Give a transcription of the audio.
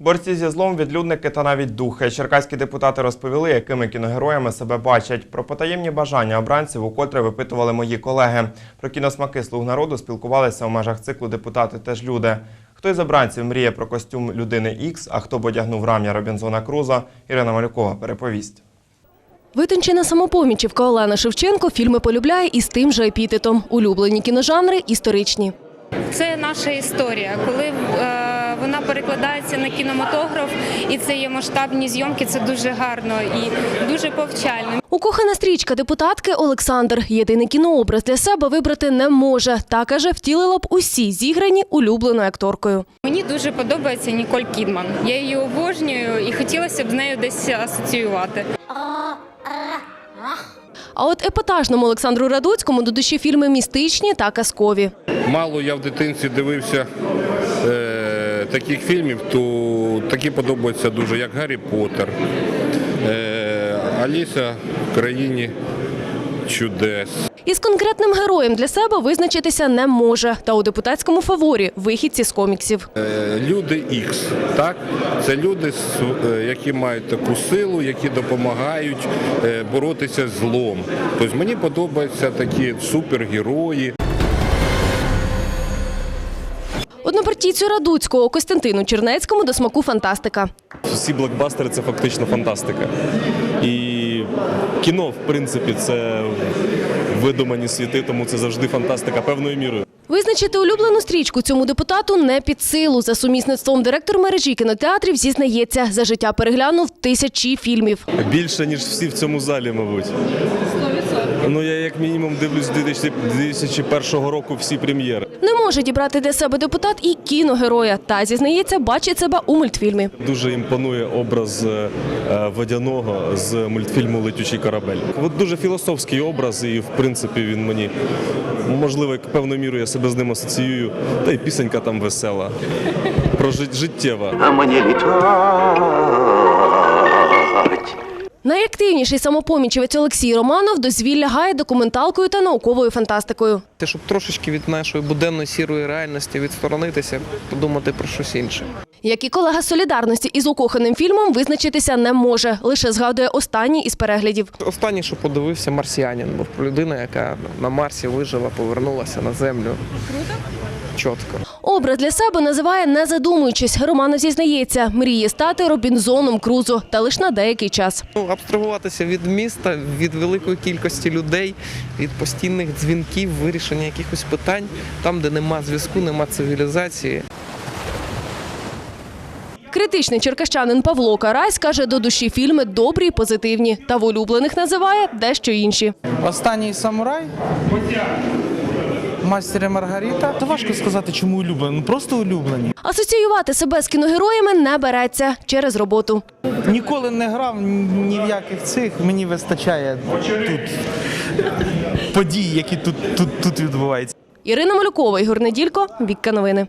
Борці зі злом, відлюдники та навіть духи. Черкаські депутати розповіли, якими кіногероями себе бачать. Про потаємні бажання обранців укотре випитували мої колеги. Про кіносмаки слуг народу спілкувалися у межах циклу депутати теж люди. Хто із обранців мріє про костюм людини Ікс, а хто б одягнув рам'я Робінзона Круза, Ірина Малюкова переповість. Витончена самопомічівка Олена Шевченко фільми полюбляє із тим же епітетом. Улюблені кіножанри історичні. Це наша історія. Коли е, вона перекладається на кінематограф, і це є масштабні зйомки, це дуже гарно і дуже повчально. Укохана стрічка депутатки Олександр. Єдиний кінообраз для себе вибрати не може. Та каже, втілила б усі зіграні улюбленою акторкою. Мені дуже подобається Ніколь Кідман. Я її обожнюю і хотілося б з нею десь асоціювати. А от епатажному Олександру Радуцькому до душі фільми містичні та казкові. Мало я в дитинці дивився е, таких фільмів, то такі подобаються дуже, як Гаррі Поттер, е, Аліса в країні чудес. Із конкретним героєм для себе визначитися не може. Та у депутатському фаворі вихідці з коміксів. Е, Люди Ікс, так? Це люди, е, які мають таку силу, які допомагають е, боротися з злом. Тобто мені подобаються такі супергерої. Однопартійцю Радуцького Костянтину Чернецькому до смаку фантастика. Всі блокбастери це фактично фантастика. І кіно, в принципі, це видумані світи, тому це завжди фантастика певною мірою. Визначити улюблену стрічку цьому депутату не під силу. За сумісництвом директор мережі кінотеатрів зізнається, за життя переглянув тисячі фільмів. Більше, ніж всі в цьому залі, мабуть. Ну, я як мінімум дивлюсь 2001 року всі прем'єри. Не може дібрати для себе депутат і кіногероя. Та зізнається, бачить себе у мультфільмі. Дуже імпонує образ е, водяного з мультфільму Летючий корабель. От дуже філософський образ, і в принципі він мені можливо, як певною мірою я себе з ним асоціюю. Та й пісенька там весела. Про життєва. а мені літать. Найактивніший самопомічівець Олексій Романов дозвілля гає документалкою та науковою фантастикою. Те, щоб трошечки від нашої буденної сірої реальності відсторонитися, подумати про щось інше. Як і колега солідарності із укоханим фільмом визначитися не може. Лише згадує останній із переглядів. Останнє, що подивився, марсіанін, був про людина, яка на Марсі вижила, повернулася на землю. Круто? Чітко. Образ для себе називає не задумуючись. Романов зізнається, мріє стати Робінзоном Крузо, та лише на деякий час. Ну, абстрагуватися від міста, від великої кількості людей, від постійних дзвінків, вирішення якихось питань, там, де нема зв'язку, нема цивілізації. Критичний черкащанин Павло Карась каже, до душі фільми добрі і позитивні, та в улюблених називає дещо інші. Останній самурай. Мастер і Маргарита. Та важко сказати, чому улюблені. Ну, Просто улюблені. Асоціювати себе з кіногероями не береться через роботу. Ніколи не грав ні в яких цих. Мені вистачає тут подій, які тут, тут, тут відбуваються. Ірина Малюкова, Ігор Неділько, Вікка Новини.